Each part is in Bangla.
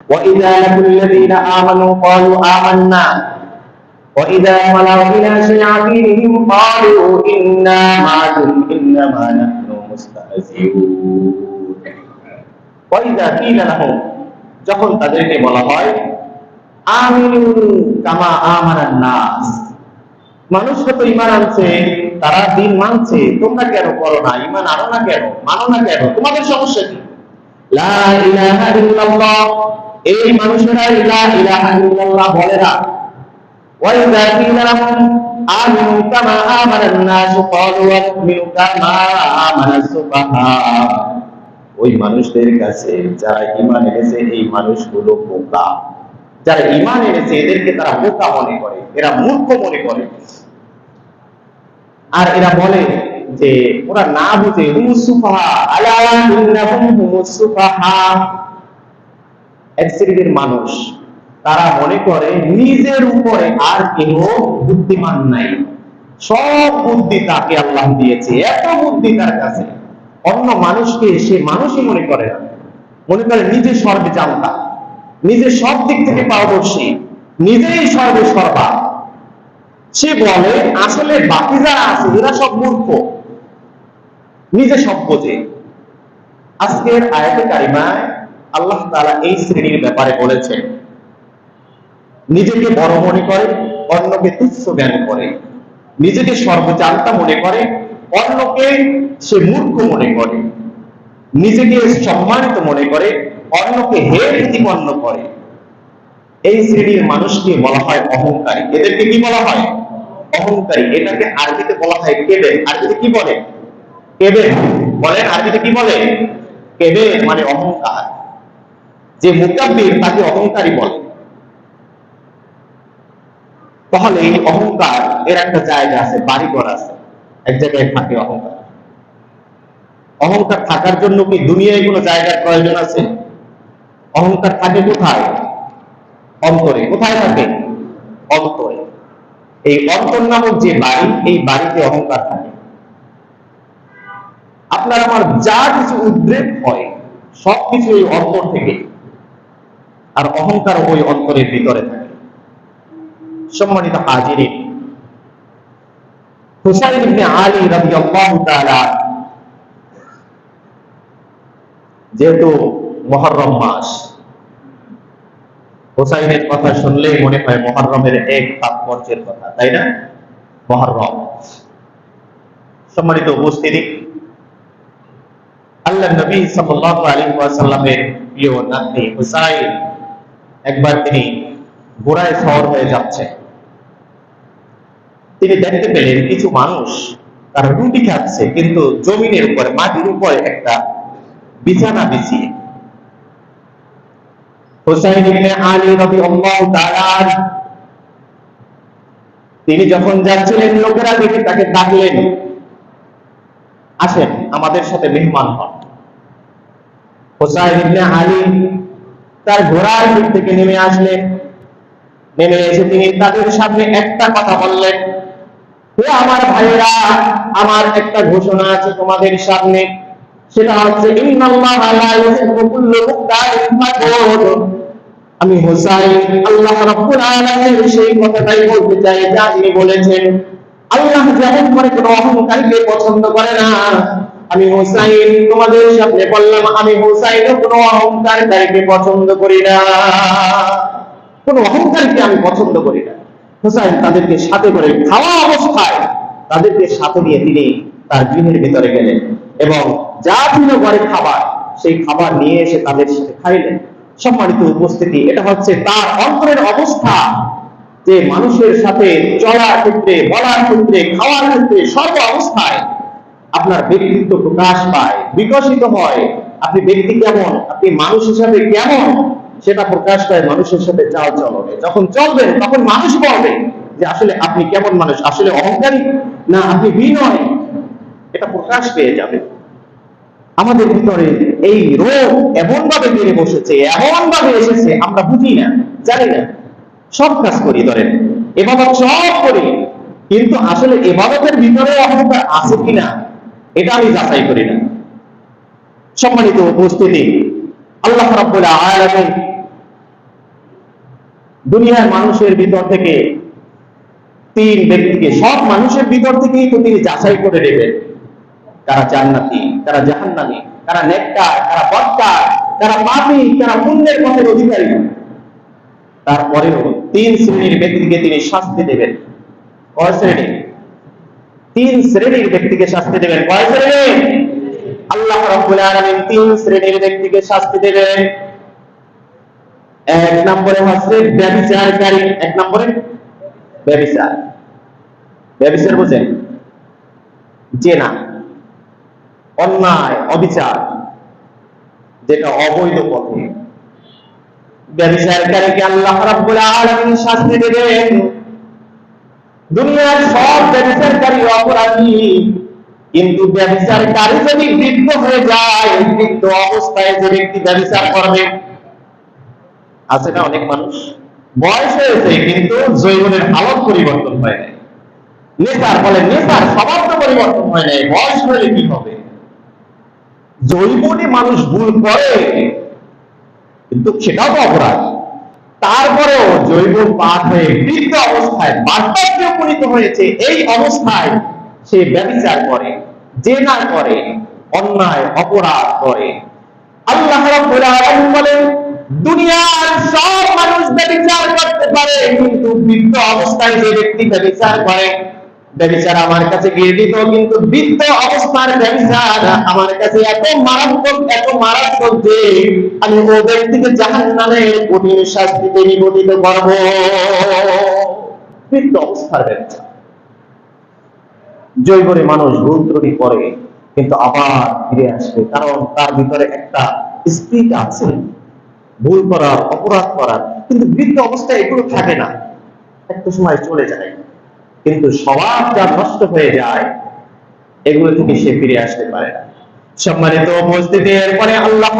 وإذا لقوا الذين آمنوا قالوا آمنا وإذا خلوا إلى شياطينهم قالوا إنا معكم إنما نحن مستهزئون وإذا قيل لهم যখন তাদেরকে বলা হয় আমিনু কামা আমানান নাস মানুষকে তো ইমান আনছে তারা দিন মানছে তোমরা কেন করো না ইমান আনো না কেন মানো না কেন তোমাদের সমস্যা কি লা ইলাহা ইল্লাল্লাহ এই ইলা ইলাহা ইল্লাল্লাহ বলে না। নাস ক্বালু কামা ওই মানুষদের কাছে যারা ঈমান এনেছে, এই মানুষগুলো বোকা। যারা ঈমান এনেছে, এদেরকে তারা বোকা মনে করে, এরা মূর্খ মনে করে। আর এরা বলে যে, ওরা না বুঝে হুমুস আলা ইন্নাহুম এক মানুষ, তারা মনে করে নিজের উপরে আর কেউ বুদ্ধিমান নাই। সব বুদ্ধি তাকে আল্লাহ দিয়েছে, এত বুদ্ধি তার কাছে। অন্য মানুষকে সে মানুষই মনে করে না। মনে করে নিজে সর্বে জানতা নিজে সব দিক থেকে পারদর্শী নিজেই সর্বে সর্বা। সে বলে, আসলে বাকি যারা আছে, এরা সব মূর্খ। নিজে সব বোঝে। আজকের আয়াতে কারিমায় আল্লাহ তাআলা এই শ্রেণির ব্যাপারে বলেছেন। নিজেকে বড় মনে করে, অন্যকে তুচ্ছ জ্ঞান করে। নিজেকে সর্বজান্তা মনে করে, অন্যকে সে মূর্খ মনে করে। নিজেকে সম্মানিত মনে করে, অন্যকে হে প্রতিপন্ন করে। এই শ্রেণির মানুষকে বলা হয় অহংকারী। এদেরকে কি বলা হয়? অহংকারী। এটাকে আরবিতে বলা হয় কেবে। আরবিতে কি বলে? কেবে। বলেন আরবিতে কি বলে? কেবে মানে অহংকার। যে মুকাব্বির তাকে অহংকারী বলে। তাহলে এই অহংকার এর একটা জায়গা আছে, বাড়িঘর আছে। এক জায়গায় থাকে অহংকার। অহংকার থাকার জন্য কি দুনিয়ায় কোনো জায়গার প্রয়োজন আছে? অহংকার থাকে কোথায়? অন্তরে। কোথায় থাকে? অন্তরে। এই অন্তর নামক যে বাড়ি, এই বাড়িতে অহংকার থাকে। আপনার আমার যা কিছু উদ্রেক হয়, সবকিছু এই অন্তর থেকে আর অহংকার ওই অন্তরের ভিতরে থাকে। সম্মানিত হাজিরিন, হুসাইন আলী রাদিয়াল্লাহু যেহেতু মহররম মাস, হুসাইনের কথা শুনলেই মনে হয় মহররমের এক তাৎপর্যের কথা, তাই না? মহররম সম্মানিত উপস্থিতি আল্লাহ নবী সাল্লাল্লাহু আলাইহি ওয়াসাল্লামের প্রিয় নাতি হুসাইন একবার তিনি ঘোড়ায় সওয়ার হয়ে যাচ্ছে। তিনি দেখতে পেলেন কিছু মানুষ তারা রুটি খাচ্ছে, কিন্তু জমিনের উপরে, মাটির উপরে একটা বিছানা বিছিয়ে। তিনি যখন যাচ্ছিলেন, লোকেরা দেখে তাকে ডাকলেন, আসেন, আমাদের সাথে মেহমান হন। হুসাইন আলী তার ঘোড়ার দিক থেকে নেমে আসলেন নেমে এসে তিনি তাদের সামনে একটা কথা বললেন হে আমার ভাইরা আমার একটা ঘোষণা আছে তোমাদের সামনে। সেটা হচ্ছে আমি হোসাইন, আল্লাহ সেই কথাটাই বলতে চাই, যা তিনি বলেছেন, আল্লাহ যেমন করে কোনো অহংকারীকে পছন্দ করে না আমি হোসাইন, তোমাদের সামনে বললাম, আমি হোসাইনও কোনো অহংকারীকে পছন্দ করি না। কোনো অহংকারীকে আমি পছন্দ করি না। হোসাইন তাদেরকে সাথে করে খাওয়া অবস্থায় তাদেরকে সাথে নিয়ে তিনি তার গৃহের ভিতরে গেলেন এবং যা ছিল ঘরে খাবার, সেই খাবার নিয়ে এসে তাদের সাথে খাইলেন। সম্মানিত উপস্থিতি, এটা হচ্ছে তার অন্তরের অবস্থা যে মানুষের সাথে চলার ক্ষেত্রে, বলার ক্ষেত্রে, খাওয়ার ক্ষেত্রে সর্ব অবস্থায় আপনার ব্যক্তিত্ব প্রকাশ পায়, বিকশিত হয়। আপনি ব্যক্তি কেমন? আপনি মানুষ হিসাবে কেমন? সেটা প্রকাশ পায় মানুষের সাথে চাল চলবে যখন চলবেন, তখন মানুষ বলবে যে আসলে আপনি কেমন মানুষ? আসলে অহংকারী? না, আপনি বিনয়। এটা প্রকাশ পেয়ে যাবে। আমাদের ভিতরে এই রোগ এমন ভাবে বেড়ে বসেছে এমন ভাবে এসেছে, আমরা বুঝি না, জানি না। সব কাজ করি ধরেন, এবাদত সব করি। কিন্তু আসলে এবাদতের ভিতরে অহংকার আছে কিনা? এটা আমি যাচাই করি না। সম্মানিত উপস্থিতি, আল্লাহ রাব্বুল আলামিন দুনিয়ার মানুষের ভিতর থেকে তিন ব্যক্তিকে, সব মানুষের ভিতর থেকেই তো তিনি যাচাই করে নেবেন। কারা জান্নাতি কারা জাহান্নামী কারা নেককার কারা বক্কার কারা পাপী কারা পুণ্যের পথের অধিকারী। তারপরেও তিন শ্রেণির ব্যক্তিকে তিনি শাস্তি দেবেন। কয় শ্রেণি? তিন শ্রেণির ব্যক্তিকে শাস্তি দেবেন। কয় শ্রেণি? আল্লাহ রাব্বুল আলামিন তিন শ্রেণির ব্যক্তিকে শাস্তি দেবেন। এক নম্বরে হচ্ছে ব্যভিচারকারী এক নম্বরে ব্যভিচার ব্যভিচার বুঝেন? জেনা। অন্যায়, অবিচার। যেটা অবৈধ পথে। ব্যভিচারকারীকে আল্লাহ রাব্বুল আলামিন শাস্তি দেবেন। দুনিয়ার সব ব্যভিচারকারী অপরাধী। কিন্তু ব্যভিচারকারী যদি বৃদ্ধ হয়ে যায়, বৃদ্ধ অবস্থায় যে ব্যক্তি ব্যভিচার করবে, আছে না অনেক মানুষ? বয়স হয়েছে, কিন্তু জৈবনের হালত পরিবর্তন হয় নাই। নেতার বলে নেতার স্বভাব তো পরিবর্তন হয় নাই। বয়স হলে কি হবে? জৈবনে মানুষ ভুল করে, কিন্তু সেটাও তো অপরাধ। তারপরেও জৈব পাঠ হয়ে বৃদ্ধ অবস্থায় বার্ধক্যে উপনীত হয়েছে, এই অবস্থায় সে ব্যবচার করে, জেনা করে, অন্যায়, অপরাধ করে। আল্লাহ বলেন, দুনিয়ার সব মানুষ ব্যবচার করতে পারে, কিন্তু বৃদ্ধ অবস্থায় যে ব্যক্তি ব্যবচার করে ব্যবচার আমার কাছে গিয়ে দিত কিন্তু বৃদ্ধ অবস্থার ব্যবচার আমার কাছে এত মারাত্মক এত মারাত্মক যে আমি ও ব্যক্তিকে নামে কঠিন শাস্তিতে নিবদিত করব। বৃদ্ধ অবস্থার ব্যবচার জৈবরে মানুষ ভুল করে, কিন্তু আবার ফিরে আসবে, কারণ তার ভিতরে একটা স্পিড আছে। ভুল করার, অপরাধ করার, কিন্তু বৃদ্ধ অবস্থায় এগুলো থাকে না। একটা সময় চলে যায়। কিন্তু স্বভাব যা নষ্ট হয়ে যায়, এগুলো থেকে সে ফিরে আসতে পারে না। সম্মানিত উপস্থিতি, এরপরে আল্লাহ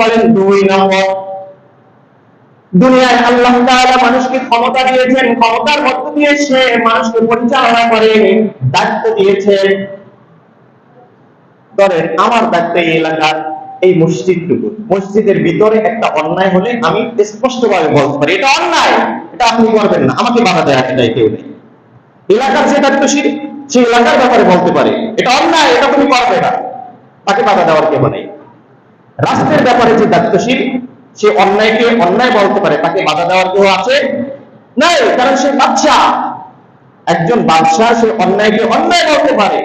বলেন, দুই নম্বর। দুনিয়ায় আল্লাহ মানুষকে ক্ষমতা দিয়েছেন, ক্ষমতার মধ্য দিয়ে সে মানুষকে পরিচালনা করে দায়িত্ব দিয়েছেন। ধরেন, আমার দায়িত্ব এই এলাকার, এই মসজিদটুকু। মসজিদের ভিতরে একটা অন্যায় হলে আমি স্পষ্টভাবে বলতে পারি, এটা অন্যায়, এটা আপনি করবেন না, আমাকে বাধা দেয় এটাই কেউ নেই। এলাকার যে দায়িত্বশীল সে এলাকার ব্যাপারে বলতে পারে। এটা অন্যায়, এটা তুমি করবে না তাকে বাধা দেওয়ার কেউ নেই। রাষ্ট্রের ব্যাপারে যে দায়িত্বশীল সে অন্যায়কে অন্যায় বলতে পারে, তাকে বাধা দেওয়ার কেউ আছে? নাই, কারণ সে বাচ্চা একজন বাদশাহ সে অন্যায়কে অন্যায় বলতে পারে।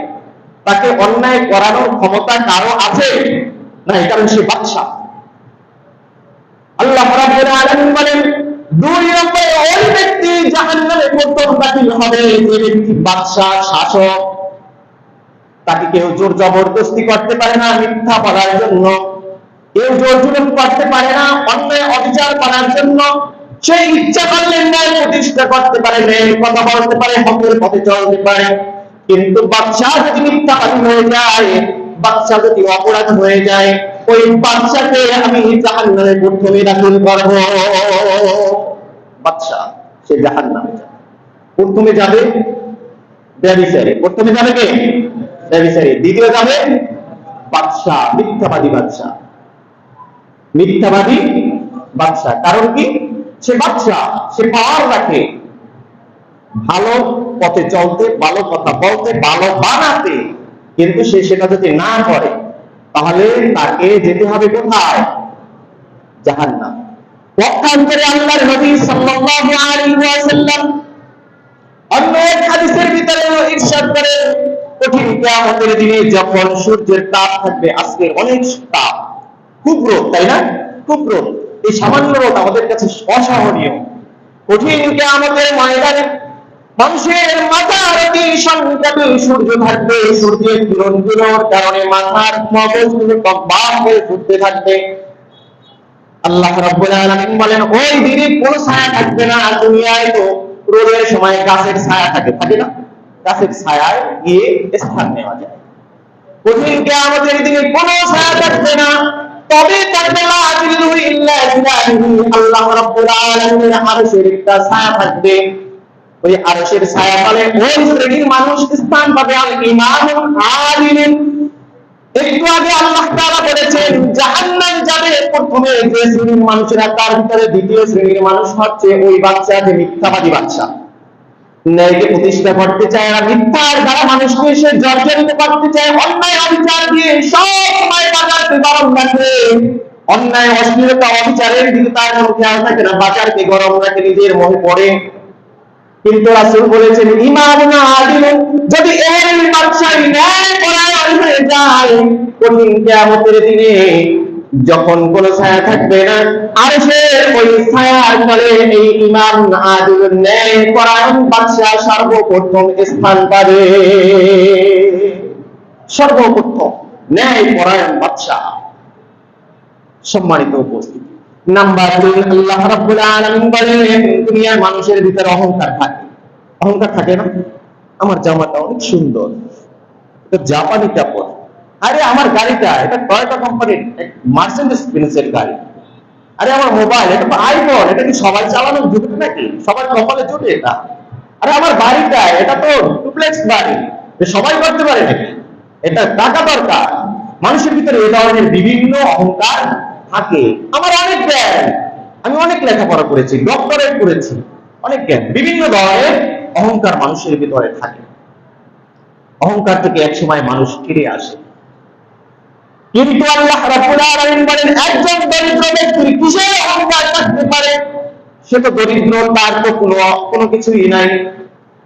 তাকে অন্যায় করানোর ক্ষমতা কারও আছে? নাই, কারণ সে বাদশাহ। আল্লাহ বলেন বাদশাহ জবরদস্তি করতে পারে না মিথ্যা জন্য। কেউ জোর জুলুম করতে পারে না অন্যায় অবিচার করার জন্য। ইচ্ছা ন্যায় প্রতিষ্ঠা করতে পারে ন্যায় কথা বলতে পারে, হকের পথে চলতে পারে। কিন্তু বাচ্চা যদি মিথ্যাবাদী হয়ে যায় বাচ্চা যদি অপরাধ হয়ে যায়, ওই বাচ্চাকে আমি দাখিল করব। বাচ্চা সে জাহান্নামে। যাবে প্রথমে যাবে ব্যবিচারে। প্রথমে যাবে কে? ব্যবিচারে। দ্বিতীয় যাবে বাদশা, মিথ্যাবাদী বাদশা। মিথ্যাবাদী বাদশা। কারণ কি? সে বাচ্চা সে পাওয়ার রাখে। ভালো পথে চলতে, ভালো কথা বলতে, ভালো বানাতে। কিন্তু সে সেটা যদি না করে, তাহলে তাকে যেতে হবে কোথায়? জাহান্নাম। পক্ষান্তরে আল্লাহর নবী সাল্লাল্লাহু আলাইহি ওয়াসাল্লাম অন্য এক হাদিসের ইরশাদ কঠিন কিয়ামতের দিনে যখন সূর্যের তাপ থাকবে, আজকের অনেক তাপ। খুব রোদ, তাই না? খুব রোদ। এই সামান্য রোদ আমাদের কাছে অসহনীয়। কঠিন কিয়ামতের ময়দানে মানুষের মাথার অতি সংকটে সূর্য থাকবে, সূর্যের কিরণগুলোর কারণে মাথার মগজগুলো কম্বাম হয়ে ফুটতে থাকবে। আল্লাহ রাব্বুল আলামিন বলেন, ওই দিনে কোন ছায়া থাকবে না দুনিয়ায় তো রোদের সময় গাছের ছায়া থাকে থাকে না? গাছের ছায়ায় গিয়ে স্থান নেওয়া যায়। কঠিন কিয়ামতের দিনে কোনো ছায়া থাকবে না। তবে থাকবে না আজিল্লু ইল্লা জিলালুহু আল্লাহ রাব্বুল আলামিনের আরশের একটা ছায়া থাকবে। ওই আরশের ছায়া তলে ওই শ্রেণির মানুষ স্থান পাবে আল ইমাম আলিমিন একটু আগে আল্লাহ তাআলা বলেছেন, জাহান্নাম যাবে প্রথমে যে শ্রেণির মানুষেরা, তার ভিতরে দ্বিতীয় শ্রেণির মানুষ হচ্ছে ওই বাচ্চা যে মিথ্যাবাদী বাচ্চা। ন্যায়কে প্রতিষ্ঠা করতে চায় আর মিথ্যার দ্বারা মানুষকে সে জর্জরিত করতে চায়, অন্যায় অবিচার দিয়ে সব সময় বাজারকে গরম রাখে। অন্যায়, অশ্লীলতা, অবিচারের দিকে তার কোনো খেয়াল থাকে না বাজারকে গরম রাখে, নিজের মনে পড়ে। কিন্তু রাসূল বলেছেন, ইমাম না আদিল যদি এই বাদশাহী ন্যায় হয়ে যায়, কঠিন দিনে যখন কোন ছায়া থাকবে না আর সে ওই ছায়ার তলে এই ইমাম ন্যায় পরায়ণ বাদশাহ সর্বপ্রথম স্থান পাবে। সর্বপ্রথম ন্যায় পরায়ণ বাদশাহ। সম্মানিত উপস্থিতি। নাম্বার তিন, আল্লাহ রাব্বুল আলামিন বলেন, দুনিয়ার মানুষের ভিতরে অহংকার থাকে। অহংকার থাকে না? আমার জামাটা অনেক সুন্দর। এটা জাপানি কাপড় আরে আমার গাড়িটা, এটা টয়োটা কোম্পানির মার্সেডিস বেঞ্জের গাড়ি। আরে আমার মোবাইল এটা আইফোন এটা কি সবাই চালানো জুটে নাকি? সবার কপালে জুটে এটা। আরে আমার বাড়িটা, এটা তো ডুপ্লেক্স বাড়ি। সবাই করতে পারে নাকি? এটা টাকা দরকার। মানুষের ভিতরে এ ধরনের বিভিন্ন অহংকার থাকে। আমার অনেক জ্ঞান। আমি অনেক লেখাপড়া করেছি ডক্টরেট করেছি। অনেক জ্ঞান। বিভিন্ন ধরনের অহংকার মানুষের ভিতরে থাকে। অহংকার থেকে একসময় মানুষ ফিরে আসে। কিন্তু আল্লাহ বলেন, একজন দরিদ্র ব্যক্তির কিসের অহংকার থাকতে পারে? সে তো দরিদ্র, তার তো কোনো কোনো কিছুই নাই।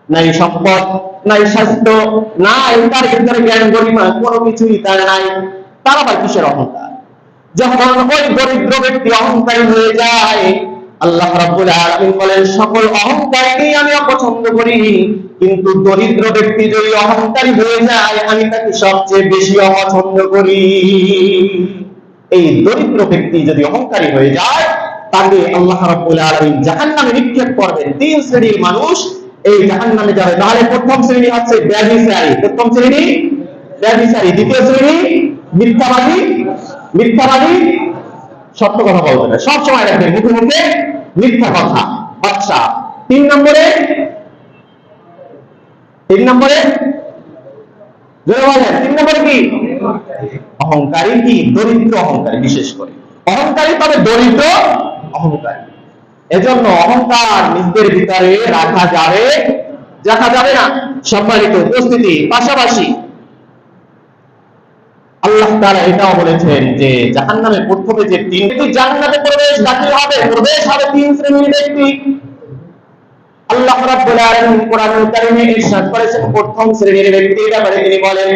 নাই সম্পদ, নাই স্বাস্থ্য, নাই তার ভিতরে জ্ঞান গরিমা, কোনো কিছুই তার নাই। তার আবার কিসের অহংকার? যখন ওই দরিদ্র ব্যক্তি অহংকারী হয়ে যায় আল্লাহ রাব্বুল আলামিন বলেন, সকল অহংকারকেই আমি অপছন্দ করি, কিন্তু দরিদ্র ব্যক্তি যদি অহংকারী হয়ে যায়, আমি তাকে সবচেয়ে বেশি অপছন্দ করি। এই দরিদ্র ব্যক্তি যদি অহংকারী হয়ে যায়, তাকে আল্লাহ রাব্বুল আলামিন জাহান্নামে নিক্ষেপ করবেন। তিন শ্রেণির মানুষ, এই জাহান্নামে যাবে। তাহলে প্রথম শ্রেণি হচ্ছে ব্যভিচারী। প্রথম শ্রেণি, ব্যভিচারী। দ্বিতীয় শ্রেণি, মিথ্যাবাদী মিথ্যাবাদী। সত্য কথা বলবে না সব সময় রাখবেন মুখে মুখে মিথ্যা কথা। বাচ্চা তিন নম্বরে? তিন নম্বরে? তিন নম্বরে কি? অহংকারী কি? দরিদ্র অহংকারী, বিশেষ করে। অহংকারী তবে দরিদ্র অহংকারী। এজন্য অহংকার নিজেদের ভিতরে রাখা যাবে রাখা যাবে না। সম্মানিত উপস্থিতি, পাশাপাশি আল্লাহ তারা এটাও বলেছেন যে জাহান নামে প্রথমে যে তিন ব্যক্তি জান্নাতে প্রবেশ দাখিল হবে, প্রবেশ হবে তিন শ্রেণির ব্যক্তি। আল্লাহ রাব্বুল আলামিন কোরআনুল কারীমে ইরশাদ করেছেন, প্রথম শ্রেণির ব্যক্তির ব্যাপারে তিনি বলেন